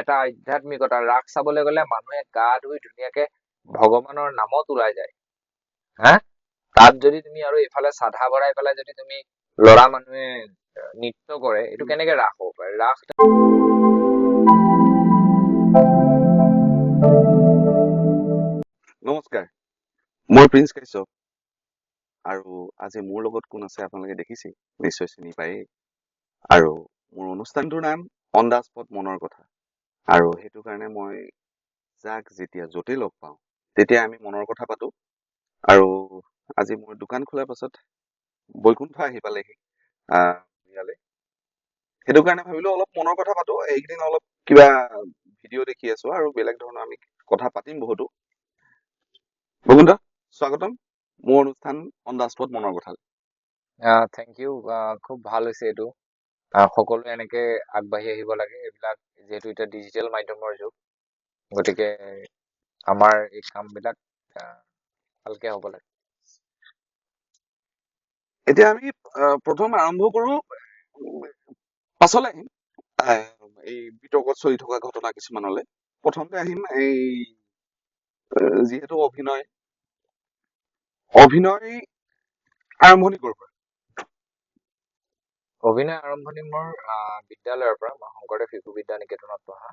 এটা আধ্যাত্মিকতা ৰাস চাবলৈ গলে মানুহে গা ধুই ধুনীয়াকে ভগৱানৰ নামত ওলাই যায়। হা? তাত যদি তুমি আৰু এইফালে চাধা ভৰাই পেলাই যদি তুমি ল'ৰা মানুহে নৃত্য কৰে এইটো কেনেকে ৰাস হ'ব পাৰে? ৰাস নমস্কাৰ। মই প্ৰিন্স কাশ্যপ আৰু আজি মোৰ লগত কোন আছে আপোনালোকে দেখিছে? নিশ্চয় চিনি পায়েই। আৰু মোৰ অনুষ্ঠানটোৰ নাম অন দা স্পট মনৰ কথা। আৰু সেইটো কাৰণে মই যাক যেতিয়া য'তেই লগ পাওঁ তেতিয়া আমি মনৰ কথা পাতো আৰু আজি মোৰ দোকান খোলাৰ পাছত বৈকুণ্ঠ আহি পালেহি ইয়ালে। সেইটো কাৰণে ভাবিলো অলপ মনৰ কথা পাতো এইকেইদিন অলপ কিবা ভিডিঅ' দেখি আছো আৰু বেলেগ ধৰণৰ আমি কথা পাতিম বহুতো। বৈকুণ্ঠ স্বাগতম। মোৰ অনুষ্ঠান অন দা স্পট মনৰ কথা। থেংক ইউ খুব ভাল হৈছে এইটো। সকলোৱে এনেকে আগবাঢ়ি আহিব লাগে। এইবিলাক যিহেতু এতিয়া ডিজিটেল মাধ্যমৰ যুগ গতিকে আমাৰ এই কামবিলাক ভালকে হ'ব লাগে। এতিয়া আমি প্ৰথম আৰম্ভ কৰো পাছলৈ আহিম। আহ, এই বিতৰ্কত চলি থকা ঘটনা কিছুমানলৈ। প্ৰথমতে আহিম এই যিহেতু অভিনয় অভিনয় আৰম্ভণি ক'ৰ পৰা? অভিনয় আৰম্ভণি মোৰ বিদ্যালয়ৰ পৰা মই শংকৰদেৱ শিশু বিদ্যা নিকেতনত পঢ়া।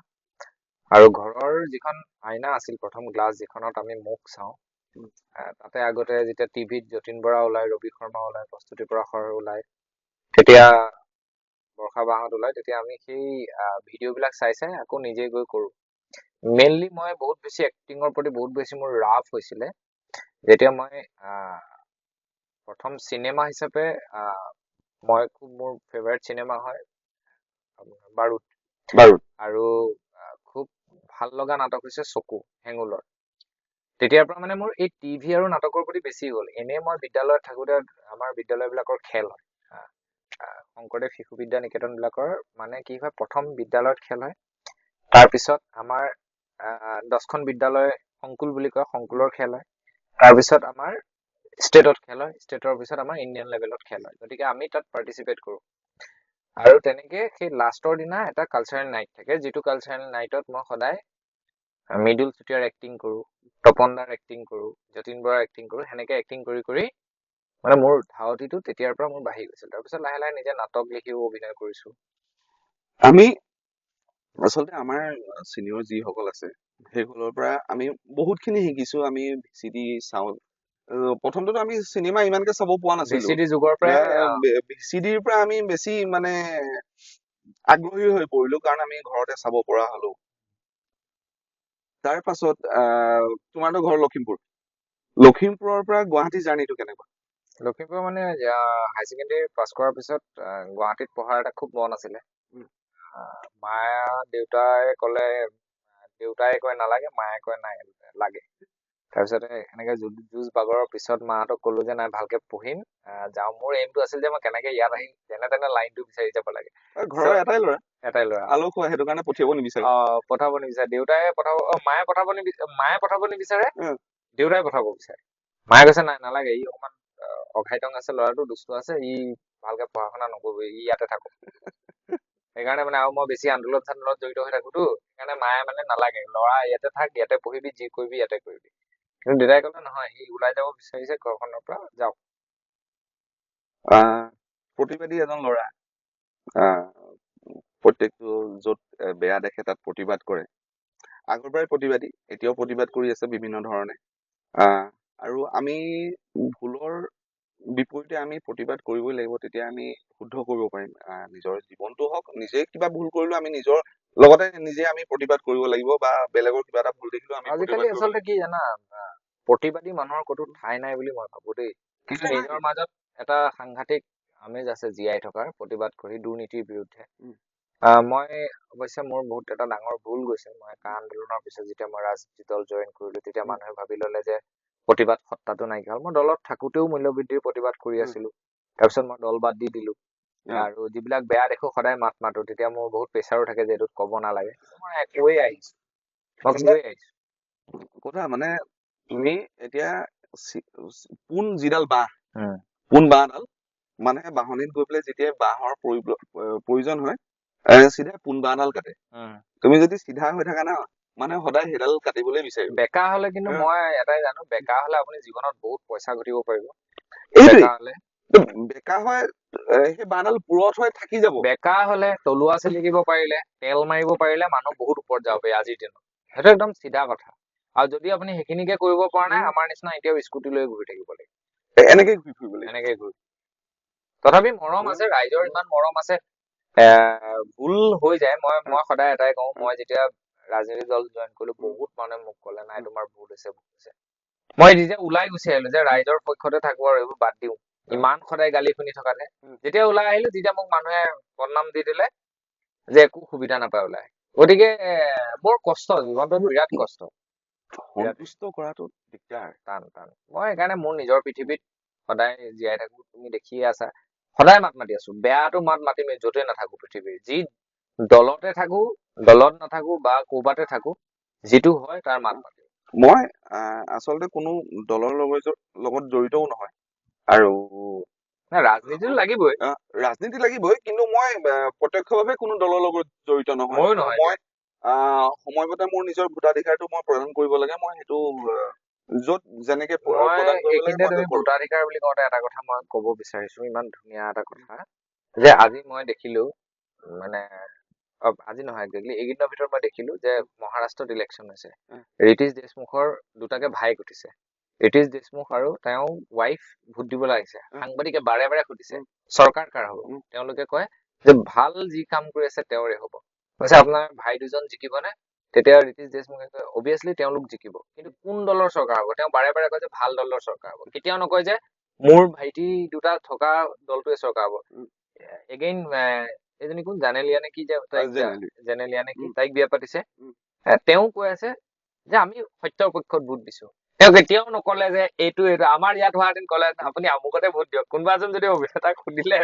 আৰু ঘৰৰ যিখন আইনা আছিল প্ৰথম গ্লাছ যিখনত আমি মুখ চাওঁ তাতে আগতে যেতিয়া টিভিত যতীন বৰা ওলাই ৰবি শৰ্মা ওলাই প্ৰস্তুতি পৰাশৰ ওলাই তেতিয়া বৰ্ষা বাহঁত ওলাই তেতিয়া আমি সেই ভিডিঅ' বিলাক চাই চাই আকৌ নিজে গৈ কৰো। মেইনলি মই বহুত বেছি এক্টিঙৰ প্ৰতি বহুত বেছি মোৰ ৰাফ হৈছিলে। যেতিয়া মই প্ৰথম চিনেমা হিচাপে আহ, মই খুব মোৰ ফেভাৰিট চিনেমা হয় আপোনাৰ বাৰুদ। বাৰু আৰু খুব ভাল লগা নাটক হৈছে চকু হেঙুলৰ। তেতিয়াৰ পৰা মানে মোৰ এই টিভি আৰু নাটকৰ প্ৰতি বেছি হ'ল। এনেই মই বিদ্যালয়ত থাকোতে আমাৰ বিদ্যালয়বিলাকৰ খেল হয় শংকৰদেৱ শিশু বিদ্যা নিকেতন বিলাকৰ মানে কি হয় প্ৰথম বিদ্যালয়ত খেল হয়। তাৰপিছত আমাৰ দহখন বিদ্যালয় সংকুল বুলি কয় সংকুলৰ খেল হয়। তাৰপিছত আমাৰ ষ্টেটত খেল হয় ষ্টেটৰ পিছত আমাৰ ইণ্ডিয়ান লেভেলত খেল হয়। গতিকে আমি তাত পাৰ্টিচিপেট কৰোঁ। আৰু তেনেকে সেই লাষ্টৰ দিনা এটা কালচাৰেল নাইট থাকে যিটো কালচাৰেল নাইটত মই সদায় মৃদুল চুতীয়াৰ এক্টিং কৰোঁ তপন দাৰ এক্টিং কৰোঁ যতীন বৰাৰ এক্টিং কৰোঁ সেনেকে এক্টিং কৰি কৰি মানে মোৰ ধাউতিটো তেতিয়াৰ পৰা মোৰ বাঢ়ি গৈছিল। তাৰপিছত লাহে লাহে নিজে নাটক লিখিও অভিনয় কৰিছো। আমি আচলতে আমাৰ চিনিয়ৰ যিসকল আছে সেইসকলৰ পৰা আমি বহুতখিনি শিকিছো আমি ভিচিডি চাওঁ আহ, প্ৰথমতেতো আমি চিনেমা ইমানকে চাব পোৱা নাছিলো। যুগৰ ভিচিডিৰ পৰা আমি বেছি মানে আগ্ৰহী হৈ পৰিলো কাৰণ আমি ঘৰতে চাব পৰা হলো। তাৰ পাছত তোমাৰতো ঘৰ লখিমপুৰ। লখিমপুৰৰ পৰা গুৱাহাটী জাৰ্ণিটো কেনেকুৱা? লখিমপুৰ মানে হাই ছেকেণ্ডেৰী পাছ কৰাৰ পিছত গুৱাহাটীত পঢ়াৰ এটা খুব মন আছিলে। মায়ে দেউতাই ক'লে দেউতাই কয় নালাগে মায়ে কয় নাই লাগে। তাৰপিছতে এনেকে যুঁজ বাগৰৰ পিছত মাহঁতক ক'লো যে নাই ভালকে পঢ়িম। যাওঁ। মোৰ এইমটো আছিল যে মই কেনেকে ইয়াত আহি যেনে তেনে লাইনটো বিচাৰি যাব লাগে। ঘৰৰ এটাই ল'ৰা। এটাই ল'ৰা। আলসুৱা সেইটো কাৰণে পঠিয়াব নিবিচাৰে। অ পঠাব নিবিচাৰে। দেউতাই পঠাব মায়ে পঠাব নিবিচাৰে মায়ে পঠাব নিবিচাৰে। দেউতাই পঠাব বিচাৰে। মায়ে কৈছে নাই নালাগে। ই অকমান অঘাইটং আছে ল'ৰাটো দুষ্ট আছে। ই ভালকে পঢ়া শুনা নকৰিব ই ইয়াতে থাকক। সেইকাৰণে মানে আৰু মই বেছি আন্দোলন চান্দোলনত জড়িত হৈ থাকোতো। সেইকাৰণে মায়ে মানে নালাগে। ল'ৰা ইয়াতে থাক ইয়াতে পঢ়িবি যি কৰিবি ইয়াতে কৰিবি। কিন্তু দেউতাই ক'লে নহয় সি ওলাই যাব বিচাৰিছে ঘৰখনৰ পৰা যাওক। প্ৰতিবাদী এজন ল'ৰা। প্ৰত্যেকটো য'ত বেয়া দেখে তাত প্ৰতিবাদ কৰে। আগৰ পৰাই প্ৰতিবাদী এতিয়াও প্ৰতিবাদ কৰি আছে বিভিন্ন ধৰণে। আৰু আমি ভুলৰ বিপৰীতে আমি প্ৰতিবাদ কৰিবই লাগিব তেতিয়া আমি শুদ্ধ কৰিব পাৰিম। নিজৰ জীৱনটো হওক নিজে কিবা ভুল কৰিলেও আমি নিজৰ লগতে নিজে আমি প্ৰতিবাদ কৰিব লাগিব বা বেলেগৰ কিবা এটা ভুল দেখিলেও আমি আজিকালি আচলতে কি জানা প্ৰতিবাদী মানুহৰ ক'তো ঠাই নাই বুলি মই ভাবো দেই কিন্তু। নিজৰ মাজত এটা সাংঘাতিক আমেজ আছে জীয়াই থকাৰ প্ৰতিবাদ কৰি দুৰ্নীতিৰ বিৰুদ্ধে মই অৱশ্যে মোৰ বহুত এটা ডাঙৰ ভুল গৈছে মই কা আন্দোলনৰ পিছত যেতিয়া মই ৰাজনীতি দল জইন কৰিলো তেতিয়া। মানুহে ভাবি ললে যে প্ৰতিবাদ সত্তাটো নাইকিয়া হ'ল মই দলত থাকোতেও মূল্যবৃদ্ধিৰ প্ৰতিবাদ কৰি। আছিলো তাৰপিছত মই দল বাদ দি দিলো। আৰু যিবিলাক বেয়া দেখো সদায় মাত মাতো তেতিয়া মোৰ বহুত প্ৰেছাৰো থাকে যে এইটোত ক'ব নালাগে। মই কৈ আহিছো। মই কৈ আহিছো। কথা মানে তুমি এতিয়া পোন যিডাল বাঁহ। পোন বাঁহডাল মানে বাঁহনিত গৈ পেলাই যেতিয়া বাঁহৰ প্ৰয়োজন হয় চিধা পোনবা এডাল কাটে। তুমি যদি চিধা হৈ থাকা না মানে সদায় সেইডাল কাটিবলৈ বিচাৰিব। বেকা হলে কিন্তু। মই এটাই জানো বেকা হলে আপুনি জীৱনত বহুত পইচা ঘটিব পাৰিব। এইটোৱে বেকা হয় সেই বাঁহডাল পুৰঠ হৈ থাকি যাব। বেকা হলে তলুৱা চেলিকিব পাৰিলে তেল মাৰিব পাৰিলে মানুহ বহুত ওপৰত যাব পাৰি আজিৰ দিনত। সেইটো একদম চিধা কথা। আৰু যদি আপুনি সেইখিনিকে কৰিব পৰা নাই। আমাৰ নিচিনা এতিয়াও স্কুটি লৈ ঘূৰি থাকিব লাগিব। এনেকে ঘূৰি ফুৰিব লাগিব। এনেকে ঘূৰি। তথাপি মৰম আছে ৰাইজৰ ইমান মৰম আছে। ভুল হৈ যায় মই মই সদায় এটাই কওঁ মই যেতিয়া ৰাজনীতি দল জইন কৰিলো বহুত মানুহে মোক ক'লে নাই তোমাৰ ভুল হৈছে ভুল হৈছে। মই যেতিয়া ওলাই গুচি আহিলো যে ৰাইজৰ পক্ষতে থাকো আৰু এইবোৰ বাদ দিওঁ। ইমান সদায় গালি শুনি থকাতে। যেতিয়া ওলাই আহিলো তেতিয়া মোক মানুহে বদনাম দি দিলে যে একো সুবিধা নাপায় ওলাই। গতিকে বৰ কষ্ট জীৱনটো বিৰাট কষ্ট। সন্তুষ্ট কৰাটো দিগদাৰ। টান টান। মই সেইকাৰণে মোৰ নিজৰ পৃথিৱীত সদায় জীয়াই থাকো তুমি দেখিয়ে আছা। সদায় মাত মাতি আছো বেয়াটো মাত মাতিমেই য'তে নাথাকো পৃথিৱীৰ। যি দলতে থাকো দলত নাথাকো বা ক'ৰবাতে থাকো যিটো হয় তাৰ মাত মাতিম মই আচলতে কোনো দলৰ লগত লগত জড়িতও নহয়। আৰু ৰাজনীতিটো লাগিবই। ৰাজনীতি লাগিবই কিন্তু মই প্ৰত্যক্ষভাৱে কোনো দলৰ লগত জড়িত নহয়। মই সময়মতে মোৰ নিজৰ ভোটাধিকাৰটো মই প্ৰদান কৰিব লাগে। মই সেইটো য'ত যেনেকে। ভোটাধিকাৰ বুলি কওঁতে এটা কথা মই ক'ব বিচাৰিছো ইমান ধুনীয়া এটা কথা যে আজি মই দেখিলো মানে আজি নহয় একজেক্টলি এইকেইদিনৰ ভিতৰত মই দেখিলো যে মহাৰাষ্ট্ৰত ইলেকশ্যন হৈছে। ৰিতীশ দেশমুখৰ দুটাকে ভাইক উঠিছে। ৰিতীশ দেশমুখ আৰু তেওঁ ৱাইফ ভোট দিবলৈ আহিছে। সাংবাদিকে বাৰে বাৰে সুধিছে। চৰকাৰ কাৰ হ'ব। তেওঁলোকে কয় যে ভাল যি কাম কৰি আছে তেওঁৰে হ'ব কৈছে আপোনাৰ ভাই দুজন জিকিবনে তেতিয়া ৰিতীশ দেশমুখে কয় অভিয়াছলি তেওঁলোক জিকিব কিন্তু কোন দলৰ চৰকাৰ হ'ব তেওঁ বাৰে বাৰে কয় যে ভাল দলৰ চৰকাৰ হ'ব কেতিয়াও নকয় যে মোৰ ভাইটি দুটা থকা দলটোৱে চৰকাৰ হ'ব। এগেইন এজনী কোন জানেলিয়া নে কি যে। জেনেলিয়া নে কি। তাইক বিয়া পাতিছে তেওঁ কৈ আছে যে আমি সত্যৰ পক্ষত ভোট দিছো তেওঁ কেতিয়াও নকলে যে এইটো এইটো আমাৰ ইয়াত হোৱাহেঁতেন কলে আপুনি আমুকতে ভোট দিয়ক। কোনোবা এজন যদি অভিনেতাক সুধিলে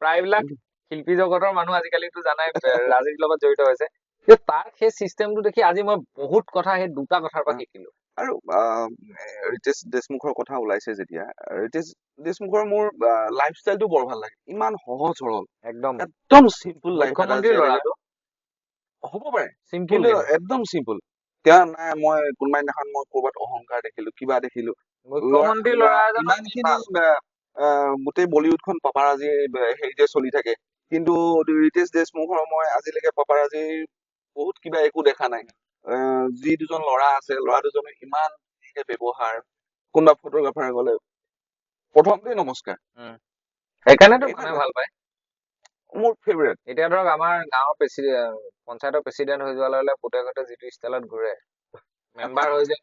প্ৰায়বিলাক শিল্পী জগতৰ মানুহ আজিকালিতো জানাই ৰাজনীতিৰ লগত জড়িত হৈছে। কিন্তু তাৰ সেই চিষ্টেমটো দেখি আজি মই বহুত কথা সেই দুটা কথাৰ পৰা। শিকিলো। আৰু ৰিতেশ দেশমুখৰ কথা ওলাইছে যেতিয়া ৰিতেশ দেশমুখৰ মোৰ লাইফষ্টাইলটো বৰ ভাল লাগে। ইমান সহজ সৰল একদম। একদম চিম্পুল লাইফ হ'ব পাৰে চিম্পুল কিন্তু একদম চিম্পুল তেওঁ নাই মই কোনোবা দিনাখন মই ক'ৰবাত অহংকাৰ দেখিলো কিবা দেখিলো। মুখ্যমন্ত্ৰী ল'ৰা এজনৰ ইমান খিনি গোটেই বলিউডখন পাপাৰাজি হেৰিতে চলি থাকে। কিন্তু ৰিতেশ দেশমুখৰ মই আজিলৈকে পাপাৰাজিৰ বহুত কিবা একো দেখা নাই। যি দুজন ল'ৰা আছে ল'ৰা দুজনে ইমান ধুনীয়াকে ব্যৱহাৰ কোনোবা ফটোগ্ৰাফাৰে গলে। প্ৰথমতে নমস্কাৰ। সেইকাৰণেতো মানুহে ভাল পায়। মোৰ ফেভৰেট এতিয়া ধৰক আমাৰ গাঁৱৰ পঞ্চায়তৰ প্ৰেচিডেণ্ট হৈ যোৱা লগে পুতে ঘতে যিটো ষ্টাইলত ঘূৰে মেম্বাৰ হৈ যে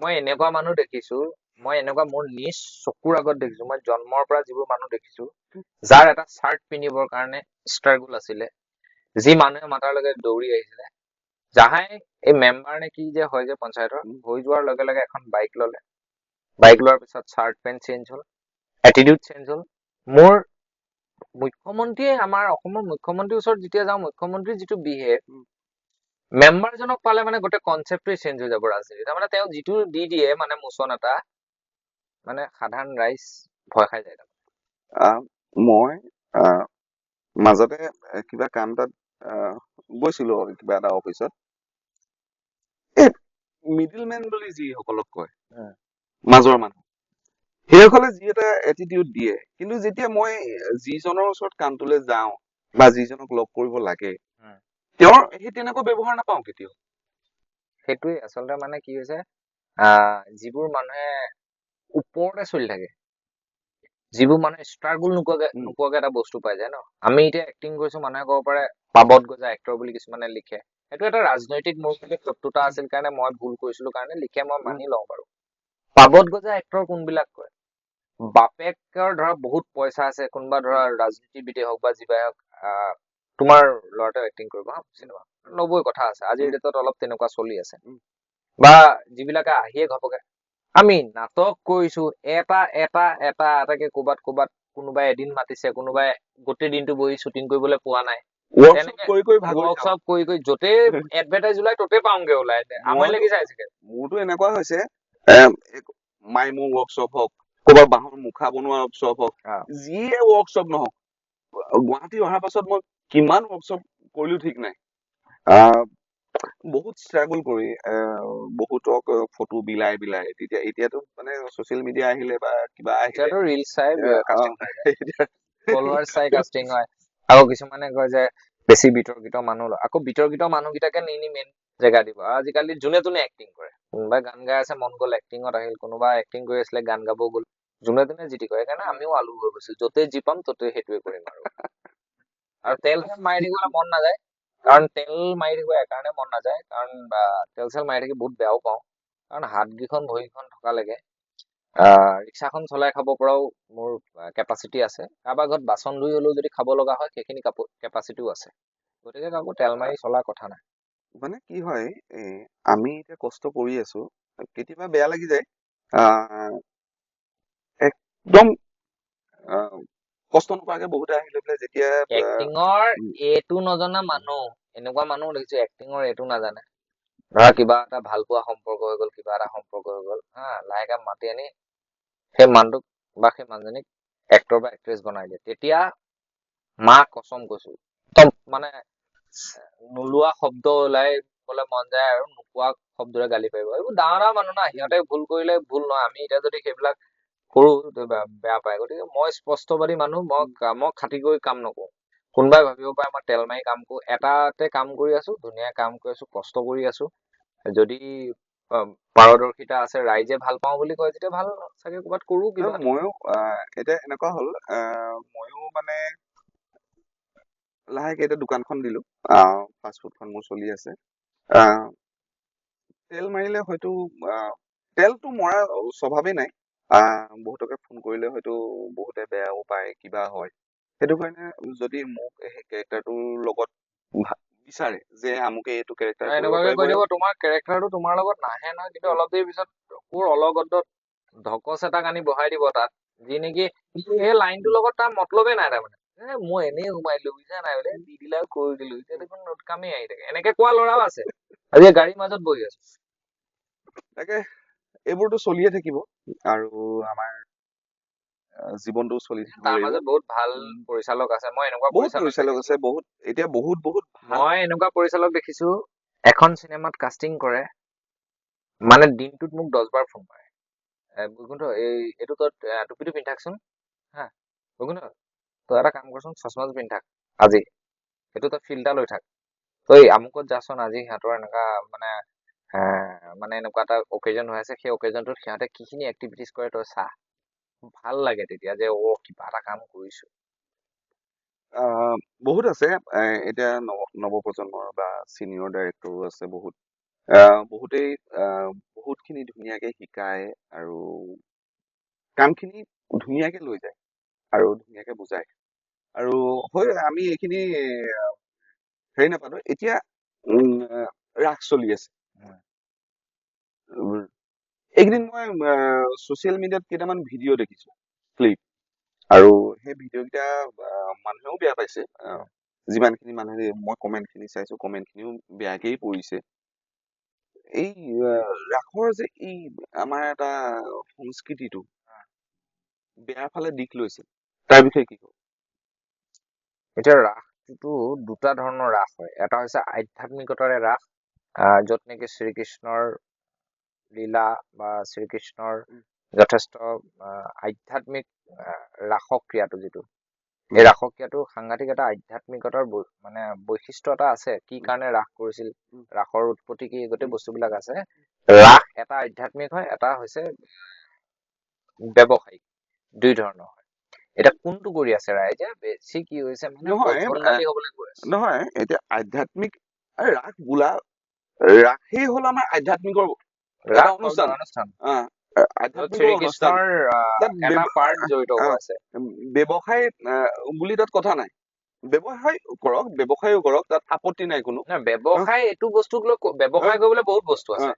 মই এনেকুৱা মানুহ দেখিছো মই এনেকুৱা মোৰ নিজ চকুৰ আগত দেখিছো মই জন্মৰ পৰা যিবোৰ মানুহ দেখিছো যাৰ এটা চাৰ্ট পিন্ধিবৰ কাৰণে ষ্ট্ৰাগল আছিলে যি মানুহে মাতাৰ লগে দৌৰি আহিছিলে। যাহাই এই মেম্বাৰ নে কি যে হয় যে পঞ্চায়তৰ হৈ যোৱাৰ লগে লগে এখন বাইক ললে। বাইক লোৱাৰ পিছত চাৰ্ট পেণ্ট চেঞ্জ হ'ল এটিটিউড চেঞ্জ হ'ল। মোৰ মুখ্যমন্ত্ৰীয়ে আমাৰ অসমৰ মুখ্যমন্ত্ৰীৰ ওচৰত যেতিয়া যাওঁ মুখ্যমন্ত্ৰীৰ যিটো বিহেভ উম। মেম্বাৰজনক পালে মানে গোটেই কনচেপ্টটোৱে চেঞ্জ হৈ যাব ৰাজনীতি তাৰমানে তেওঁ যিটো দি দিয়ে মানে মোচন এটা মানে সাধাৰণ ৰাইজ ভয় খাই যায় আহ, মই মাজতে কিবা কাম এটাত গৈছিলো কিবা এটা অফিচত এই মিডিল মেন বুলি যিসকলক কয়। মাজৰ মানুহ সেইসকলে যি এটা এটিটিউড দিয়ে কিন্তু যেতিয়া মই যিজনৰ ওচৰত কামটোলৈ যাওঁ বা যিজনক লগ কৰিব লাগে। তেওঁৰ সেই তেনেকুৱা ব্যৱহাৰ নাপাওঁ কেতিয়াও সেইটোৱে আচলতে মানে কি হৈছে যিবোৰ মানুহে ওপৰতে চলি থাকে যিবোৰ মানুহে ষ্ট্ৰাগল নোপোৱাকে। নোপোৱাকে এটা বস্তু পাই যায় ন আমি এতিয়া এক্টিং কৰিছো মানুহে ক'ব পাৰে পাবত গজা এক্টৰ বুলি কিছুমানে লিখে সেইটো এটা ৰাজনৈতিক মোৰ শত্ৰুতা আছিল কাৰণে মই ভুল কৰিছিলো কাৰণে লিখে মই মানি লওঁ বাৰু পাবত গজা এক্টৰ কোনবিলাক কয়? বাপেকৰ ধৰা বহুত পইচা আছে কোনোবা ধৰা ৰাজনীতিবিদে হওক বা যিবাই হওক তোমাৰ ল'ৰাটোৱে এক্টিং কৰিব হা চিনেমা ল'বই কথা আছে আজিৰ। ডেটত অলপ তেনেকুৱা চলি আছে। বা যিবিলাকে আহিয়ে ঘপকে আমি নাটক কৰিছো এটা এটা এটা এটাকে ক'বাত ক'বাত কোনোবাই এদিন মাতিছে কোনোবাই গোটেই দিনটো বহি শ্বুটিং কৰিবলৈ পোৱা নাই। ৱৰ্কশ্বপ কৰি কৰি য'তেই এডভাৰটাইজ ওলাই ত'তেই পাওঁগে ওলাই। আমনি লাগি মোৰতো এনেকুৱা হৈছে মাইমো ৱৰ্কশ্বপ হওক ক'ৰবাত বাঁহৰ মুখা বনোৱা ৱৰ্কশ্বপ হওক। যিয়ে ৱৰ্কশ্বপ নহওক গুৱাহাটী অহাৰ পাছত মই কিমান ৱৰ্কশ্বপ কৰিলো ঠিক নাই। বহুত ষ্ট্ৰাগল কৰি বহুতক ফটো বিলাই বিলাই তেতিয়া এতিয়াতো মানে ছচিয়েল মিডিয়া আহিলে বা কিবা আহিলে এতিয়াতো ৰিলচ চাই ফলোৱাৰ্ছ চাই কাষ্টিং হয়। আকৌ কিছুমানে কয় যে বেছি বিতৰ্কিত মানুহ আকৌ বিতৰ্কিত মানুহকেইটাকে নি নি মেইন জেগা দিব। আৰু আজিকালি যোনে যোনে এক্টিং কৰে। কোনোবাই গান গাই আছে মন গ'ল এক্টিঙত আহিল কোনোবা এক্টিং কৰি আছিলে গান গাব গ'ল। যোনে যোনে যি টি কৰে সেইকাৰণে আমিও আলু হৈ গৈছো। য'তে যি পাম ত'তে সেইটোৱে কৰিম আৰু। আৰু তেল চেল মাৰি থাকিবলৈ মন নাযায়। কাৰণ তেল মাৰি থাকিব একাৰণে মন নাযায়। কাৰণ তেল চেল মাৰি থাকি বহুত বেয়াও পাওঁ। কাৰণ হাতকেইখন ভৰিকেইখন থকালৈকে ৰিক্সাখন চলাই খাব পৰাও মোৰ কেপাচিটি আছে। কাৰোবাৰ ঘৰত বাচন ধুই হলেও যদি খাব লগা হয় সেইখিনি কেপাচিটিও আছে। গতিকে কাকো তেল মাৰি চলাৰ কথা নাই। মানে কি হয় আমি এতিয়া কষ্ট কৰি আছো কেতিয়াবা বেয়া লাগি যায়। একদম কষ্ট নকৰাকে বহুতে আহি লৈ পেলাই যেতিয়া এক্টিঙৰ এইটো নজনা মানুহ এনেকুৱা মানুহ দেখিছো এক্টিঙৰ এইটো নাজানে। ধৰা কিবা এটা ভাল পোৱা সম্পৰ্ক হৈ গ'ল কিবা এটা সম্পৰ্ক হৈ গ'ল হা লাহেকে মাতি আনি সেই মানুহটোক বা সেই মানুহজনীক এক্টৰ বা এক্ট্ৰেছ বনাই দিয়ে। তেতিয়া মা কচম কৈছো। একদম মানে নোলোৱা শব্দ ওলাই বলে মন যায় আৰু নোকোৱা শব্দৰে গালি পাৰিব। এইবোৰ ডাঙৰ ডাঙৰ মানুহ না সিহঁতে ভুল কৰিলে ভুল নহয়। আমি এতিয়া যদি সেইবিলাক কৰো বেয়া পায়। গতিকে মই স্পষ্টবাদী মানুহ মই মই খাটি কৰি কাম নকৰো। কোনোবাই ভাবিব পাৰে মই তেল মাৰি কাম কৰো। এটাতে কাম কৰি আছো ধুনীয়াকে কাম কৰি আছো কষ্ট কৰি আছো। যদি পাৰদৰ্শিতা আছে ৰাইজে ভাল পাওঁ বুলি কয় তেতিয়া ভাল চাগে ক'ৰবাত কৰো কিবা ময়ো এতিয়া এনেকুৱা হ'ল ময়ো মানে লাহেকে এতিয়া দোকানখন দিলো। ফাষ্ট ফুডখন মোৰ চলি আছে। তেল মাৰিলে হয়তো তেলটো মৰা স্বভাৱেই নাই। বহুতকে ফোন কৰিলে হয়তো বহুতে বেয়াও পায় কিবা হয়। সেইটো কাৰণে যদি মোক সেই কেৰেক্টাৰটোৰ লগত বিচাৰে যে আমুকে এইটো কেৰেক্টাৰ এনেকুৱাকে কৈ দিব তোমাৰ কেৰেক্টাৰটো তোমাৰ লগত নাহে নহয় কিন্তু অলপ দেৰি পিছত কুকুৰ অলগত ধকচ এটাক আনি বহাই দিব তাত। যি নেকি সেই লাইনটোৰ লগত তাৰ মতলবে নাই তাৰমানে। এ মই এনেই সোমাই দিলো বুজিছা নাই বোলে দি দিলে কৰি দিলো। এতিয়া দেখোন নোট কামেই আহি থাকে। এনেকে কোৱা ল'ৰাও আছে। আজি গাড়ীৰ মাজত বহি আছো। তাকে এইবোৰতো চলিয়ে থাকিব। আৰু আমাৰ জীৱনটো চলি থাকিব তাৰ মাজত বহুত ভাল পৰিচালক আছে। মই এনেকুৱা বহুত পৰিচালক আছে বহুত এতিয়া বহুত বহুত মই এনেকুৱা পৰিচালক দেখিছো এখন চিনেমাত কাষ্টিং কৰে। মানে দিনটোত মোক দহ বাৰ ফোন মাৰে। এ, বৈকুণ্ঠ এই এইটো তই টুপিটো পিন্ধাকচোন হা বৈকুণ্ঠ। তই এটা কাম কৰচোন চশমাযোৰ পিন্ধাক আজি। সেইটো তই ফিল্টাৰ লৈ থাক। তই আমুকত যাচোন আজি সিহঁতৰ এনেকুৱা মানে মানে এনেকুৱা এটা অকেজন হৈ আছে সেই অকেজনটোত সিহঁতে কিখিনি এক্টিভিটিজ কৰে তই চা। ভাল লাগে তেতিয়া যে অ কিবা এটা কাম কৰিছো। বহুত আছে। এতিয়া নৱ নৱপ্ৰজন্মৰ বা চিনিয়ৰ ডাইৰেক্টৰো আছে বহুত। বহুতেই বহুতখিনি ধুনীয়াকে শিকায় আৰু কামখিনি ধুনীয়াকে লৈ যায়। আৰু ধুনীয়াকে বুজায়। আৰু হয় আমি এইখিনি হেৰি নাপালো এতিয়া ৰাস চলি আছে। এইকেইদিন মই ছচিয়েল মিডিয়াত কেইটামান ভিডিঅ' দেখিছো ক্লিপ আৰু সেই ভিডিঅ' কেইটা আহ, মানুহেও বেয়া পাইছে যিমানখিনি মানুহে মই কমেন্ট খিনি চাইছো কমেন্ট খিনিও বেয়াকেই পৰিছে। এই ৰাসৰ যে এই আমাৰ এটা সংস্কৃতিটো বেয়াৰ ফালে দিশ লৈছে। তাৰ বিষয়ে কি? কব এতিয়া ৰাসটোতো দুটা ধৰণৰ ৰাস হয়। এটা হৈছে আধ্যাত্মিকতাৰে ৰাস য'ত নেকি শ্ৰীকৃষ্ণৰ লীলা বা শ্ৰীকৃষ্ণৰ যথেষ্ট আধ্যাত্মিক ৰাসক্ৰিয়াটো যিটো। এই ৰাসক্ৰিয়াটো সাংঘাতিক এটা আধ্যাত্মিকতাৰ মানে বৈশিষ্ট্য এটা আছে। কি কাৰণে ৰাস কৰিছিল। ৰাসৰ উৎপত্তি কি গোটেই। বস্তুবিলাক আছে। ৰাস? এটা আধ্যাত্মিক হয় এটা হৈছে ব্যৱসায়িক। দুই ধৰণৰ হয়। এতিয়া কোনটো কৰি আছে ৰাইজে বেছি কি হৈছে মানে নহয়, এতিয়া আধ্যাত্মিক ৰাস বোলা ৰাসেই হ'ল আমাৰ আধ্যাত্মিকৰ এটা অনুষ্ঠান। এটা ব্যৱসায় বুলি তাত কথা নাই। ব্যৱসায় কৰক ব্যৱসায়ো কৰক তাত আপত্তি নাই কোনো। ব্যৱসায় এইটো বস্তুক লৈ ব্যৱসায় কৰিবলৈ বহুত বস্তু আছে।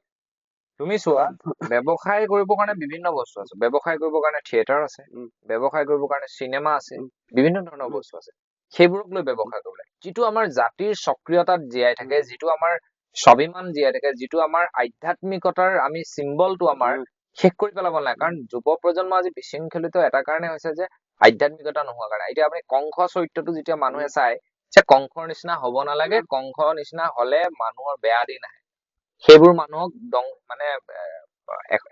তুমি চোৱা ব্যৱসায় কৰিবৰ কাৰণে বিভিন্ন বস্তু আছে। ব্যৱসায় কৰিবৰ কাৰণে থিয়েটাৰ আছে। ব্যৱসায় কৰিবৰ কাৰণে চিনেমা আছে। বিভিন্ন ধৰণৰ। বস্তু আছে। সেইবোৰক লৈ ব্যৱসায় কৰিব লাগে। যিটো আমাৰ জাতিৰ সক্ৰিয়তাত জীয়াই থাকে যিটো আমাৰ স্বাভিমান জীয়াই থাকে যিটো আমাৰ আধ্যাত্মিকতাৰ আমি চিম্বলটো আমাৰ। শেষ কৰি পেলাব নালাগে। কাৰণ যুৱ প্ৰজন্ম আজি বিশৃংখলিত এটা কাৰণে হৈছে যে আধ্যাত্মিকতা নোহোৱা কাৰণে। এতিয়া আপুনি কংস চৰিত্ৰটো যেতিয়া মানুহে চাই যে কংসৰ নিচিনা হ'ব নালাগে কংসৰ নিচিনা হলে মানুহৰ বেয়া দিন আহে। সেইবোৰ মানুহক দং মানে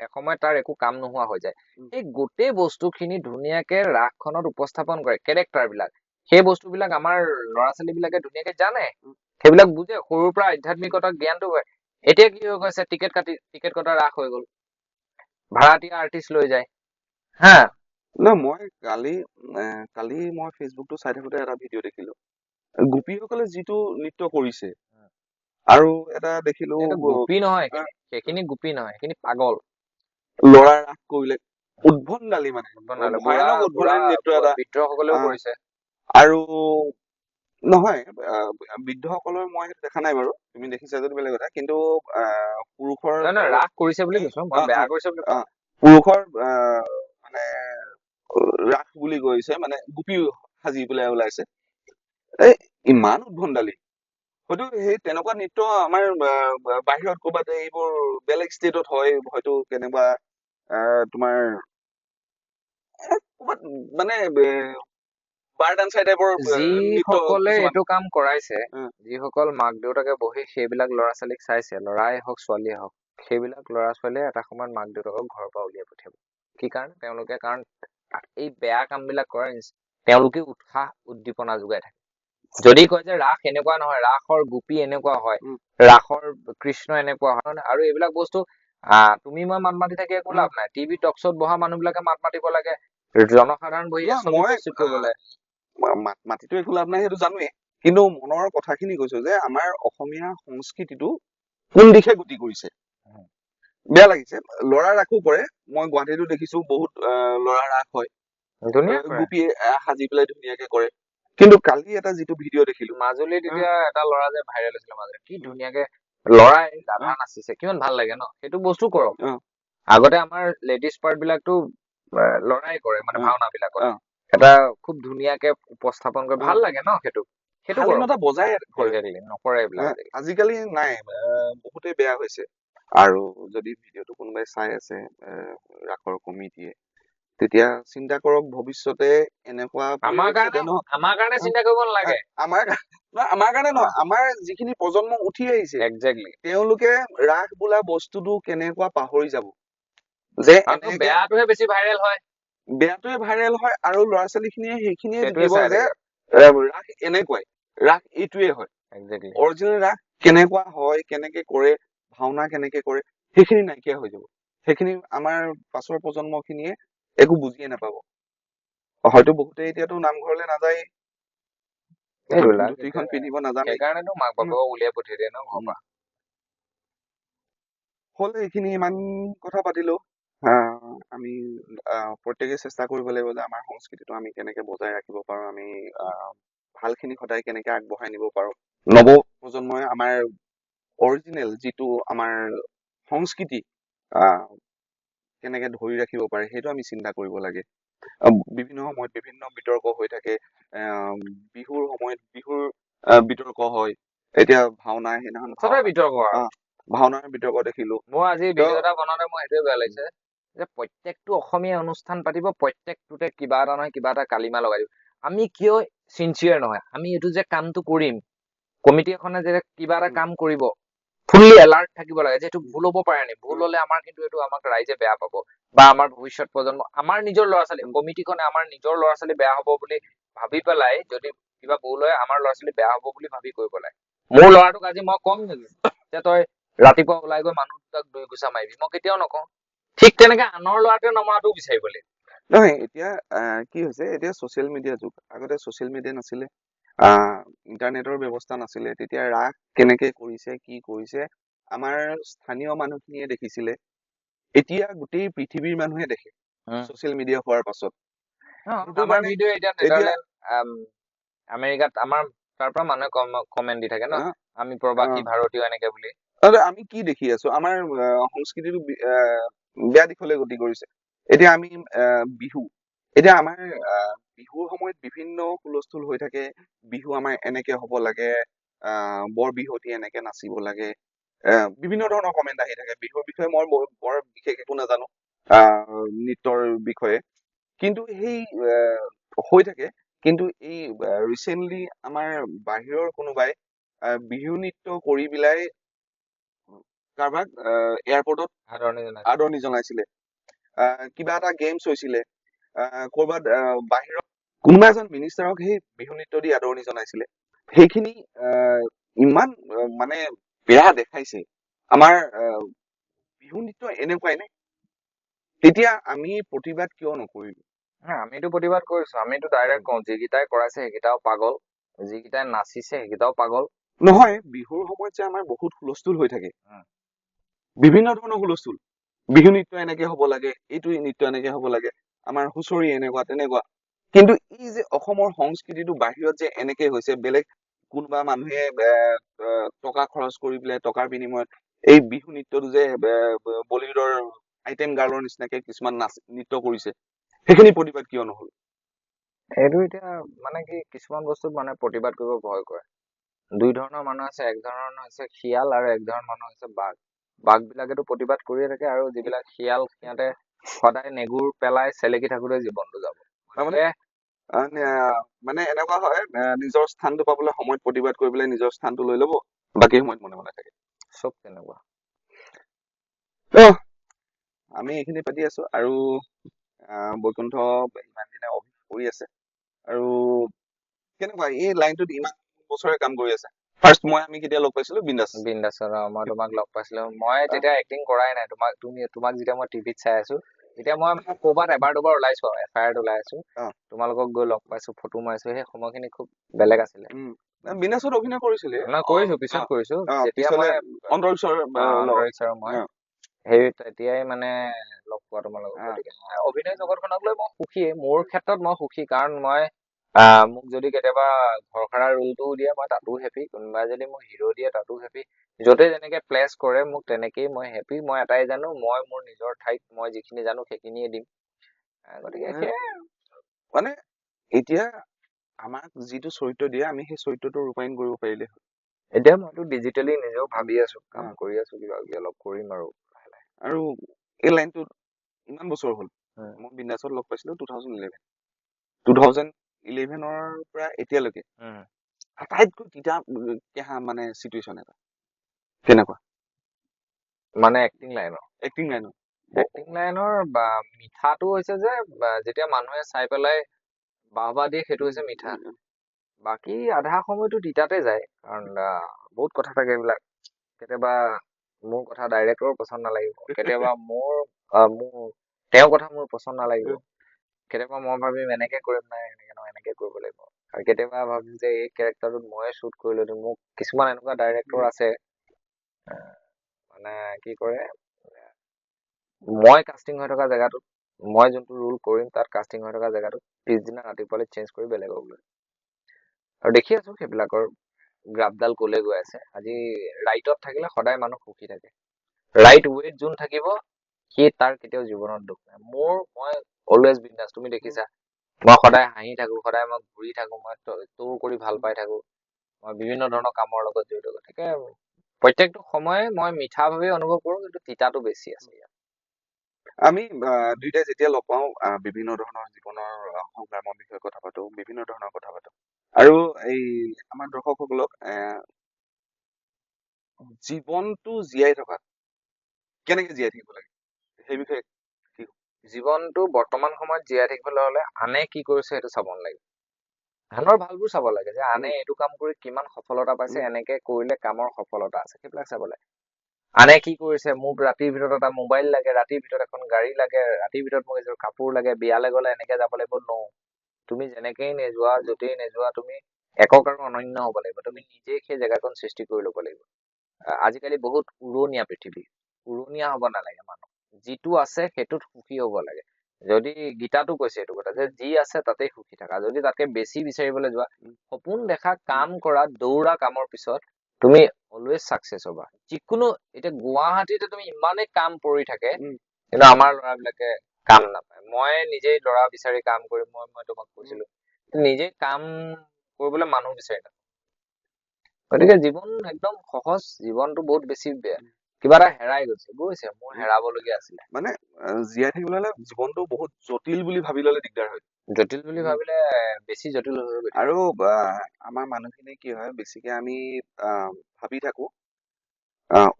এসময়ত তাৰ একো কাম নোহোৱা হৈ যায়। এই গোটেই বস্তুখিনি ধুনীয়াকে ৰাসখনত উপস্থাপন কৰে কেৰেক্টাৰ বিলাক সেই বস্তুবিলাক আমাৰ ল'ৰা ছোৱালী বিলাকে ধুনীয়াকে জানে। সেইবিলাক বুজে সৰুৰ পৰা আধ্যাত্মিকতাৰ জ্ঞানটো হয়। এতিয়া কি হৈ গৈছে টিকেট কাটি টিকেট কটা ৰাস হৈ গ'ল। ভাড়াতীয়া আৰ্টিষ্ট লৈ যায়। হা? ন মই কালি কালি মই ফেচবুকটো চাই থাকোতে এটা ভিডিঅ' দেখিলো। গোপীসকলে যিটো নৃত্য কৰিছে আৰু এটা দেখিলো গোপী নহয় সেইখিনি গোপী নহয় সেইখিনি পাগল। ল'ৰা ৰাস কৰিলে উদ্ভণ্ডালি মানে। উদ্ভণ্ডালি নৃত্য এটা। বিদ্ৰোহসকলেও কৰিছে। আৰু নহয় বৃদ্ধসকলৰ মই সেইটো দেখা নাই বাৰু তুমি দেখিছা যদি বেলেগ কথা কিন্তু পুৰুষৰ ৰাস কৰিছে বুলি কৈছো মই বেয়া কৰিছে বুলি পুৰুষৰ মানে ৰাস বুলি কৈছে মানে গোপী সাজি পেলাই ওলাইছে। এই ইমান উদ্ভণ্ডালি হয়তো সেই তেনেকুৱা নৃত্য আমাৰ বাহিৰত ক'ৰবাত এইবোৰ বেলেগ ষ্টেটত হয় হয়তো কেনেবা তোমাৰ ক'ৰবাত মানে বাৰ টাইপৰ যিসকলে এইটো কাম কৰাইছে যিসকল মাক দেউতাকে বহি সেইবিলাক ল'ৰা ছোৱালীক চাইছে ল'ৰাই হওক ছোৱালীয়ে হওক সেইবিলাক ল'ৰা ছোৱালীয়ে এটা সময়ত মাক দেউতাকক ঘৰৰ পৰা উলিয়াই পঠিয়াব। কি কাৰণে? তেওঁলোকে কাৰণ এই বেয়া কাম বিলাক কৰাৰ তেওঁলোকে উৎসাহ উদ্দীপনা যোগাই থাকে। যদি কয় যে ৰাস এনেকুৱা নহয় ৰাসৰ গোপী এনেকুৱা হয় ৰাসৰ কৃষ্ণ এনেকুৱা হয় আৰু এইবিলাক বস্তু আহ তুমি মই মাত মাতি থাকি একো। লাভ নাই। টিভি টকশ্বত বহা মানুহ বিলাকে মাত মাতিব লাগে জনসাধাৰণ বহি না, ছবি মই প্ৰস্তুত কৰিব লাগে। মা- মা- মাটিতো একো লাভ নাই সেইটো জানোৱেই। কিন্তু মনৰ কথাখিনি কৈছো যে আমাৰ অসমীয়া সংস্কৃতিটো কোন দিশে গতি কৰিছে। বেয়া লাগিছে ল'ৰা ৰাসো কৰে মই গুৱাহাটীতো দেখিছো বহুত ল'ৰা ৰাস হয়। গোপীয়ে আহ, সাজি পেলাই ধুনীয়াকে কৰে। কিন্তু কালি এটা যিটো ভিডিঅ' দেখিলো মাজুলীত এতিয়া এটা ল'ৰা যে ভাইৰেল হৈছিলে মাজুলীত কি ধুনীয়াকে লৰাই ৰাধা নাচিছে কিমান ভাল লাগে ন সেইটো বস্তু কৰক। আগতে আমাৰ লেডিজ পাৰ্ট বিলাকতো লৰাই কৰে মানে। ভাওনা বিলাকত। এটা খুব ধুনীয়াকে উপস্থাপন কৰে। ভাল লাগে ন সেইটো সেইটো শালীনতা বজাই কৰে নকৰে এইবিলাক আজিকালি। নাই বহুতেই বেয়া হৈছে আৰু যদি ভিডিঅ'টো কোনোবাই চাই আছে ৰাসৰ কমিটিয়ে তেতিয়া চিন্তা কৰক ভৱিষ্যতে এনেকুৱা আমাৰ কাৰণে আমাৰ চিন্তা কৰিব নালাগে। আমাৰ আমাৰ কাৰণে নহয় আমাৰ যিখিনি প্ৰজন্ম উঠি আহিছে একজেক্টলি তেওঁলোকে ৰাস বোলা বস্তুটো কেনেকুৱা পাহৰি যাব। যে বেয়াটোহে বেছি ভাইৰেল হয়। বেয়াটোৱে ভাইৰেল হয় আৰু ল'ৰা ছোৱালী খিনিয়ে সেইখিনিয়ে চাই যে ৰাস এনেকুৱাই ৰাস এইটোৱে হয়। অৰিজিনেল ৰাস কেনেকুৱা হয় কেনেকে কৰে ভাওনা কেনেকে কৰে সেইখিনি নাইকিয়া হৈ যাব। সেইখিনি আমাৰ পাছৰ প্ৰজন্ম খিনিয়ে একো বুজিয়ে নাপাব। হয়তো বহুতে এতিয়াতো নামঘৰলে নাযায় এইবিলাক ধুতিখন এতিয়া- পিন্ধিব নাজানে। সেইকাৰণেতো মাক বাপেকক উলিয়াই পঠিয়াই দিয়ে ন ঘৰৰ পৰা। হ'ল এইখিনি ইমান কথা পাতিলো। আমি প্ৰত্যেকে চেষ্টা কৰিব লাগিব যে আমাৰ সংস্কৃতিটো আমি কেনেকে বজাই ৰাখিব পাৰো আমি ভালখিনি সদায় কেনেকে আগবঢ়াই নিব পাৰো। নৱ প্ৰজন্মই আমাৰ অৰিজিনেল যিটো আমাৰ সংস্কৃতি আহ, কেনেকে ধৰি ৰাখিব পাৰে সেইটো আমি চিন্তা কৰিব লাগে। বিভিন্ন সময়ত বিভিন্ন বিতৰ্ক হৈ থাকে বিহুৰ সময়ত বিহুৰ বিতৰ্ক হয়। এতিয়া ভাওনা সেইদিনাখন বিতৰ্ক ভাওনাৰ বিতৰ্ক দেখিলো। মোৰ আজি ভিডিঅ' এটা বনাওঁতে মোৰ সেইটোৱে বেয়া লাগিছে যে প্ৰত্যেকটো অসমীয়া অনুষ্ঠান পাতিব প্ৰত্যেকটোতে কিবা এটা নহয় কিবা এটা কালিমা লগাই দিব আমি কিয় চিনচিয়াৰ নহয়? আমি এইটো যে কামটো কৰিম। কমিটি এখনে যে কিবা এটা। কাম কৰিব ফুল্লি এলাৰ্ট থাকিব লাগে যে এইটো ভুল হ'ব পাৰে নি? ভুল হলে আমাৰ কিন্তু এইটো আমাক ৰাইজে বেয়া পাব বা আমাৰ ভৱিষ্যত প্ৰজন্ম আমাৰ নিজৰ ল'ৰা ছোৱালী কমিটিখনে আমাৰ নিজৰ ল'ৰা ছোৱালী বেয়া হ'ব বুলি ভাবি পেলাই যদি কিবা ভুল হয় আমাৰ ল'ৰা ছোৱালী বেয়া হ'ব বুলি ভাবি কৰিব লাগে। মোৰ ল'ৰাটোক আজি মই কম নেকি যে তই ৰাতিপুৱা ওলাই গৈ মানুহ দুটাক দুই গুচা মাৰিবি? মই কেতিয়াও নকওঁ। ঠিক তেনেকে আনৰ ল'ৰাটোৱে বিচাৰিব লাগিব। নহয় এতিয়া কি হৈছে এতিয়া ছচিয়েল মিডিয়া যুগ। আগতে ছচিয়েল মিডিয়া নাছিলে। ইণ্টাৰনেটৰ ব্যৱস্থা নাছিলে। তেতিয়া ৰাস কেনেকে কৰিছে কি কৰিছে আমাৰ স্থানীয় মানুহখিনিয়ে দেখিছিলে। এতিয়া গোটেই পৃথিৱীৰ মানুহে দেখে ছচিয়েল মিডিয়া হোৱাৰ পাছত। আমেৰিকাত আমাৰ তাৰ পৰা মানুহে কমেণ্ট দি থাকে ন? আমি প্ৰবাসী। ভাৰতীয় এনেকে বুলি। আমি কি দেখি আছো আমাৰ সংস্কৃতিটো বেয়া দিশলৈ গতি কৰিছে। এতিয়া আমি বিহু এতিয়া আমাৰ আহ, বিহুৰ সময়ত বিভিন্ন হুলস্থুল হৈ থাকে। বিহু আমাৰ এনেকে হ'ব লাগে আহ, বৰ বিহুৱতী এনেকে নাচিব লাগে। আহ, বিভিন্ন ধৰণৰ কমেণ্ট আহি থাকে। বিহুৰ বিষয়ে মই বৰ বিশেষ একো নাজানো আহ, নৃত্যৰ বিষয়ে। কিন্তু সেই হৈ থাকে। কিন্তু এই ৰিচেণ্টলি আমাৰ বাহিৰৰ কোনোবাই বিহু নৃত্য কৰি পেলাই কাৰোবাক এয়াৰপৰ্টত আদৰণি জনাইছো। আদৰণি জনাইছিলে। আহ, কিবা এটা গেমছ হৈছিলে। কৰবাত বাহিৰত কোনোবা এজন মিনিষ্টাৰক সেই বিহু নৃত্য দি আদৰণি জনাইছিলে। সেইখিনি আহ, ইমান মানে বেয়া দেখাইছে। আমাৰ আহ, বিহু নৃত্য এনেকুৱাই নে? তেতিয়া আমি প্ৰতিবাদ কিয় নকৰিলো? আমিতো প্ৰতিবাদ কৰিছো। আমিতো ডাইৰেক্ট কওঁ যিকেইটাই কৰাইছে সেইকেইটাও পাগল। যিকেইটাই নাচিছে সেইকেইটাও পাগল। নহয় বিহুৰ সময়ত যে আমাৰ বহুত হুলস্থুল হৈ থাকে। বিভিন্ন ধৰণৰ হুলস্থুল। বিহু নৃত্য এনেকে হ'ব লাগে এইটো নৃত্য এনেকে হ'ব লাগে। আমাৰ হুঁচৰি এনেকুৱা তেনেকুৱা। কিন্তু ই যে অসমৰ সংস্কৃতিটো বাহিৰত যে এনেকে হৈছে বেলেগ কোনোবা মানুহে টকা খৰচ কৰি পেলাই টকাৰ বিনিময়ত এই বিহু নৃত্যটো যে বলীউডৰ আইটেম গাৰ্লৰ নিচিনাকে কিছুমান নাচ নৃত্য কৰিছে সেইখিনি প্ৰতিবাদ কিয় নহল? এইটো এতিয়া মানে কি কিছুমান বস্তুত মানে প্ৰতিবাদ কৰিব ভয় কৰে। দুই ধৰণৰ মানুহ আছে এক ধৰণৰ হৈছে শিয়াল আৰু এক ধৰণৰ মানুহ হৈছে বাঘ। বাঘ বিলাকেতো প্ৰতিবাদ কৰিয়ে থাকে আৰু যিবিলাক শিয়াল সিহঁতে সদায় নেগুৰ পেলাই চেলেকি থাকোতে জীৱনটো যাব। তাৰমানে মানে এনেকুৱা হয় নিজৰ স্থানটো পাবলৈ সময়ত প্ৰতিবাদ কৰি পেলাই নিজৰ স্থানটো লৈ লব বাকী সময়ত মনে মনে থাকে। চব তেনেকুৱা। আমি এইখিনি পাতি আছো আৰু আহ, বৈকুণ্ঠ ইমান দিনে অভিনয় কৰি আছে। আৰু কেনেকুৱা এই লাইনটোত ইমান বছৰে কাম কৰি আছে? ফাৰ্ষ্ট মই আমি কেতিয়া লগ পাইছিলো? বিন্দাছ বিন্দাছৰ মই তোমাক লগ পাইছিলো। মই তেতিয়া এক্টিং কৰাই নাই। তোমাক তুমি তোমাক যেতিয়া মই টিভিত চাই আছো তেতিয়া মই ক'ৰবাত এবাৰ দুবাৰ ওলাইছো আৰু এফ আই আৰত ওলাই আছো। অ। তোমালোকক গৈ লগ পাইছো ফটো মাৰিছো সেই সময়খিনি খুব বেলেগ আছিলে। বিন্দাছত অভিনয় কৰিছিলে। নহয় কৰিছো পিছত কৰিছো। অ, যেতিয়া মই অ, অন্তৰীক্ষ আৰু মই অ। সেই তেতিয়াই মানে লগ পোৱা তোমালোকক অ। গতিকে। অভিনয় জগতখনক লৈ মই সুখী মোৰ ক্ষেত্ৰত মই সুখী কাৰণ মই মোক যদি কেতিয়াবা ঘৰখৰা ৰোলটোও দিয়ে মই তাতো হেপী কোনোবাই যদি মোক হিৰো দিয়ে তাতো হেপী য'তে যেনেকে প্লেচ কৰে মোক তেনেকেই মই হেপী মই এটাই জানো মই মোৰ নিজৰ ঠাইত মই যিখিনি জানো সেইখিনিয়ে দিম গতিকে। সেয়াই আৰু। মানে এতিয়া আমাক যিটো চৰিত্ৰ দিয়ে আমি সেই চৰিত্ৰটো ৰূপায়ণ কৰিব পাৰিলে। এতিয়া মইতো ডিজিটেলি নিজেও ভাবি আছো কাম। কৰি আছো কিবা কিবি অলপ কৰিম আৰু আৰু এই লাইনটোত ইমান বছৰ হ'ল। মই বিন্দাছত লগ পাইছিলো two thousand eleven two thousand ইলেভেনৰ পৰা এতিয়ালৈকে। আটাইতকৈ তিতা কেহা মানে চিটুৱেশ্যন এটা। কেনেকুৱা? মানে এক্টিং লাইনৰ এক্টিং লাইনত এক্টিং লাইনৰ বা মিঠাটো হৈছে যে যেতিয়া মানুহে চাই পেলাই বাহবা দিয়ে সেইটো হৈছে মিঠা। বাকী আধা সময়তো তিতাতে যায় কাৰণ বহুত কথা থাকে এইবিলাক। কেতিয়াবা মোৰ কথা ডাইৰেক্টৰৰ পচন্দ নালাগিব কেতিয়াবা মোৰ মোৰ তেওঁৰ কথা মোৰ পচন্দ নালাগিব। কেতিয়াবা মই ভাবিম এনেকে কৰিম নাই এনেকে নহয় এনেকে কৰিব লাগিব। আৰু কেতিয়াবা ভাবিম যে এই কেৰেক্টাৰটোত ময়ে শ্বুট কৰিলো মোক কিছুমান এনেকুৱা ডাইৰেক্টৰ আছে। মানে কি কৰে মই কাষ্টিং হৈ থকা জেগাটোত মই যোনটো ৰোল কৰিম তাত কাষ্টিং হৈ থকা জেগাটোত পিছদিনা ৰাতিপুৱালৈ চেঞ্জ কৰি বেলেগক লৈ আৰু দেখি আছো সেইবিলাকৰ গ্ৰাফডাল কলে গৈ আছে। আজি ৰাইটত থাকিলে সদায় মানুহ সুখী থাকে। ৰাইট ৱেত যোন থাকিব সি তাৰ কেতিয়াও জীৱনত দুখ নাই। মোৰ মই অলৱেজ বিন্দাছ তুমি দেখিছা মই সদায় হাঁহি থাকো সদায় মই ঘূৰি থাকো মই ত- টুৰ কৰি ভাল পাই থাকো। মই বিভিন্ন ধৰণৰ কামৰ লগত জড়িত গতিকে প্ৰত্যেকটো সময়ে মই মিঠা ভাৱে অনুভৱ কৰো কিন্তু তিতাটো বেছি আছে ইয়াত। আমি দুইটাই যেতিয়া লগ পাওঁ বিভিন্ন ধৰণৰ জীৱনৰ সংগ্ৰামৰ বিষয়ে কথা পাতো বিভিন্ন ধৰণৰ কথা পাতো। আৰু এই আমাৰ দৰ্শকসকলক জীৱনটো জীয়াই থকাত কেনেকে জীয়াই থাকিব লাগে? সেই বিষয়ে জীৱনটো বৰ্তমান সময়ত জীয়াই থাকিবলৈ হলে আনে কি কৰিছে সেইটো চাব নালাগে। আনৰ ভালবোৰ চাব লাগে যে আনে এইটো কাম কৰি কিমান সফলতা পাইছে। এনেকে কৰিলে কামৰ সফলতা আছে সেইবিলাক চাব লাগে। আনে কি কৰিছে মোক ৰাতিৰ ভিতৰত এটা মোবাইল লাগে ৰাতিৰ ভিতৰত এখন গাড়ী লাগে ৰাতিৰ ভিতৰত মোক এযোৰ কাপোৰ লাগে বিয়ালৈ গলে এনেকে যাব লাগিব ন। তুমি যেনেকেই নেযোৱা যতেই নেযোৱা তুমি একক আৰু অনন্য হ'ব লাগিব তুমি নিজেই সেই জেগাকণ সৃষ্টি কৰি ল'ব লাগিব। আজিকালি বহুত উৰণীয়া পৃথিৱী উৰণীয়া হ'ব নালাগে মানুহ। যিটো আছে সেইটোত সুখী হ'ব লাগে। যদি গীতাটো কৈছে এইটো কথা যে যি আছে তাতেই সুখী থাকা। যদি তাতকে বেছি বিচাৰিবলৈ যোৱা সপোন দেখা কাম কৰা দৌৰা কামৰ পিছত তুমি অলৱেজ চাকচেছ হবা। যিকোনো এতিয়া গুৱাহাটীতে তুমি ইমানেই কাম পৰি থাকে। কিন্তু আমাৰ ল'ৰাবিলাকে কাম নাপায়। মই নিজেই ল'ৰা বিচাৰি কাম কৰিম মই মই তোমাক কৈছিলো নিজে কাম কৰিবলৈ মানুহ বিচাৰি নাপাওঁ গতিকে জীৱন একদম সহজ জীৱনটো বহুত বেছি বেয়া। কিবা এটা হেৰাই গৈছে গৈছে মোৰ হেৰাবলগীয়া আছিলে। মানে জীয়াই থাকিবলৈ হলে জীৱনটো বহুত জটিল বুলি ভাবি ললে দিগদাৰ হয়। জটিল বুলি ভাবিলে বেছি জটিল হৈ গৈ আৰু আমাৰ মানুহখিনি কি হয় বেছিকে আমি ভাবি থাকো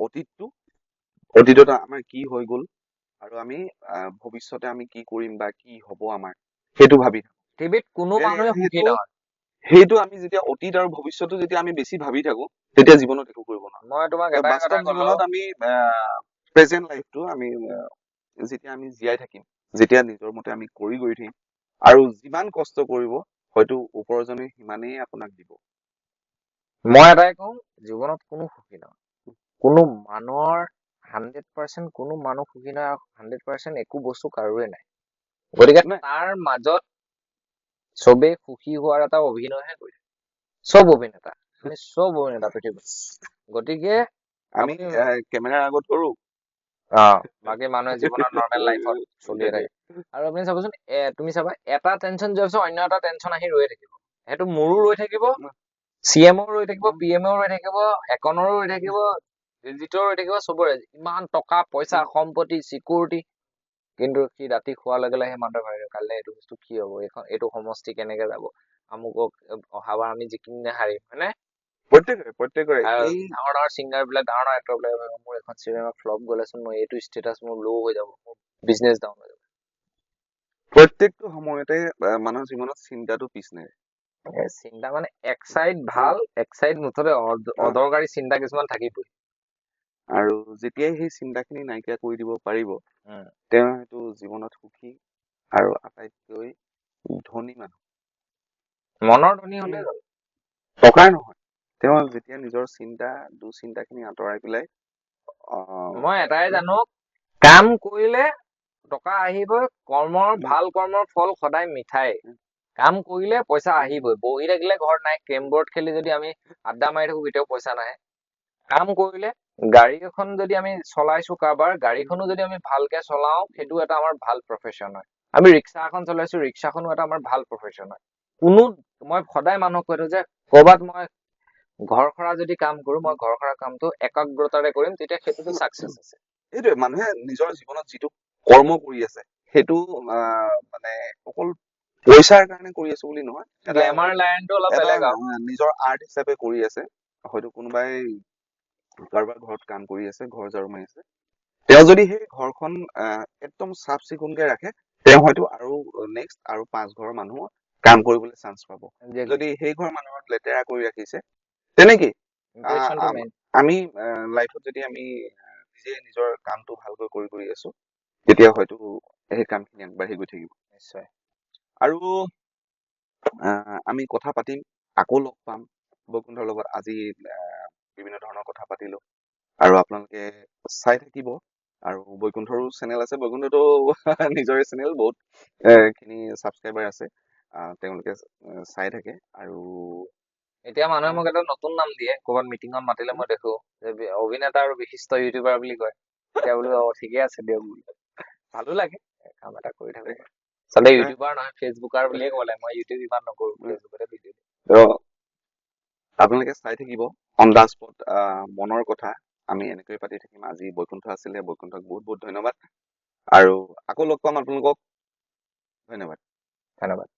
অতীতটো অতীতত আমাৰ কি হৈ গ'ল আৰু আমি ভৱিষ্যতে আমি কি কৰিম বা কি হ'ব আমাৰ সেইটো ভাবি থাকো। পৃথিৱীত কোনো মানুহে সুখী নহয়। সেইটো আমি যেতিয়া অতীত আৰু ভৱিষ্যতটো যেতিয়া আমি বেছি ভাবি থাকো তেতিয়া জীৱনত একো কৰিব নোৱাৰো। মই তোমাক কথা বাস্তৱ জীৱনত আমি প্ৰেজেন্ট লাইফটো আমি যেতিয়া আমি জীয়াই থাকিম যেতিয়া নিজৰ মতে আমি কৰি গৈ থাকিম আৰু যিমান কষ্ট কৰিব হয়তো উপাৰ্জনে সিমানেই আপোনাক দিব। মই এটাই কওঁ জীৱনত কোনো সুখী নহয়। কোনো মানুহৰ হাণ্ড্ৰেড পাৰ্চেণ্ট কোনো মানুহ সুখী নহয় হাণ্ড্ৰেড পাৰ্চেণ্ট একো বস্তু কাৰোৰে নাই। গতিকে তাৰ মাজত চবেই সুখী হোৱাৰ এটা অভিনয়হে কৰি থাকে চব অভিনেতা আমি চব অভিনেতা পৃথিৱীত গতিকে আমি কেমেৰাৰ আগত কৰো অ বাকী মানুহে জীৱনত নৰ্মেল লাইফত চলিয়ে থাকে। আৰু আপুনি চাবচোন এ তুমি চাবা এটা টেনচন যোৱাৰ পিছত অন্য এটা টেনচন আহি ৰৈ থাকিব। সেইটো মোৰো ৰৈ থাকিব চি এমও ৰৈ থাকিব পি এমও ৰৈ থাকিব একনৰো ৰৈ থাকিব দিলজিতৰো ৰৈ থাকিব চবৰে। ইমান টকা পইচা সম্পত্তি চিকিউৰিটি কিন্তু সি ৰাতি শোৱাৰ লগে লগে সেই মানুহটোৱে ভাবিব কাইলৈ এইটো বস্তু কি হব? এইখন এইটো সমষ্টি কেনেকে যাব? আমুকক অহাবাৰ আমি জিকিম নে হাৰিম হয়নে? প্ৰত্যেকৰে প্ৰত্যেকৰে। ডাঙৰ ডাঙৰ ছিংগাৰ বিলাক ডাঙৰ ডাঙৰ এক্টৰ বিলাক ভাবিব, মোৰ এখন চিনেমা ফ্লপ গ'লেচোন মই এইটো ষ্টেটাছ মোৰ ল' হৈ যাব মোৰ বিজনেছ ডাউন হৈ যাব। প্ৰত্যেকটো সময়তে মানুহৰ জীৱনত চিন্তাটো পিছ নেৰে। এ চিন্তা মানে এক চাইড ভাল এক চাইড মুঠতে। অদৰকাৰী চিন্তা কিছুমান থাকিবই। আৰু যেতিয়াই সেই চিন্তাখিনি নাইকিয়া কৰি দিব পাৰিব। তেওঁ হয়তো জীৱনত সুখী আৰু আটাইতকৈ ধনী মানুহ। মনৰ ধনী হলে। টকাৰ নহয়। তেওঁ যেতিয়া নিজৰ চিন্তা দুচিন্তাখিনি আঁতৰাই পেলাই মই এটাই জানো কাম কৰিলে টকা আহিবই কৰ্মৰ ভাল কৰ্মৰ ফল সদায় মিঠাই। কাম কৰিলে পইচা আহিবই। বহি থাকিলে ঘৰত নাই কেৰম বৰ্ড খেলি যদি আমি আড্ডা মাৰি থাকো কেতিয়াও পইচা নাহে। কাম কৰিলে গাড়ী এখন যদি আমি চলাইছো কাৰোবাৰ গাড়ীখনো যদি আমি ভালকে চলাও সেইটো এটা আমাৰ ভাল প্ৰফেচন হয়। আমি ৰিক্সা এখন চলাইছো ৰিক্সাখনো এটা আমাৰ ভাল প্ৰফেচন হয়। কোনো মই সদায় মানুহক কৈ থাকো যে কৰবাত মই ঘৰ সৰা যদি কাম কৰো মই ঘৰ সৰা কামটো একাগ্ৰতাৰে কৰিম তেতিয়া সেইটোতো চাকচেছ আছে। সেইটোৱে মানুহে নিজৰ জীৱনত যিটো কৰ্ম কৰি আছে সেইটো মানে অকল পইচাৰ কাৰণে কৰি আছো বুলি নহয় গ্লেমাৰ লাইনটো অলপ বেলেগ নিজৰ আৰ্ট হিচাপে কৰি আছে। হয়তো কোনোবাই কাৰোবাৰ ঘৰত কাম কৰি আছে ঘৰ ঝাৰু মাৰি আছে। তেওঁ যদি সেই ঘৰখন একদম চাফ চিকুণকে ৰাখে তেওঁ হয়তো আৰু নেক্সট আৰু পাঁচ ঘৰৰ মানুহ কাম কৰিবলৈ চান্স পাব। যদি সেই ঘৰ মানুহত লেতেৰা কৰি ৰাখিছে ইম্প্ৰেশ্যনটো আম- লাইফত যদি আমি নিজে নিজৰ কামটো ভালকৈ কৰি কৰি আছো তেতিয়া হয়তো সেই কামখিনি আগবাঢ়ি গৈ থাকিব। নিশ্চয়। আৰু আহ, আমি কথা পাতিম আকৌ লগ পাম বৈকুণ্ঠৰ লগত আজি বিভিন্ন ধৰণৰ কথা পাতিলো। আৰু আপোনালোকে চাই থাকিব। আৰু বৈকুণ্ঠৰো চেনেল আছে। বৈকুণ্ঠতো নিজৰে চেনেল বহুত এ, খিনি ছাবস্ক্ৰাইবাৰ আছে। তেওঁলোকে চাই থাকে। আৰু এতিয়া মানুহে মোক এটা নতুন নাম দিয়ে। ক'ৰবাত মিটিঙত মাতিলে মই দেখো অভিনেতা আৰু বিশিষ্ট ইউটিউবাৰ বুলি কয়। এতিয়া বোলো অ ঠিকে আছে দিয়ক বোলো। ভালো লাগে কাম এটা কৰি থাকো আচলতে ইউটিউবাৰ নহয় ফেচবুকাৰ বুলিয়ে ক'ব লাগে। মই ইউটিউব ইমান নকৰো ফেচবুকতে ভিডিঅ' আপোনালোকে চাই থাকিব। অন দা স্পট মনৰ কথা। আমি এনেকৈ পাতি থাকিম। আজি বৈকুণ্ঠ আছিলে। বৈকুণ্ঠক বহুত বহুত ধন্যবাদ। আৰু আকৌ লগ পাম আপোনালোকক। ধন্যবাদ। ধন্যবাদ।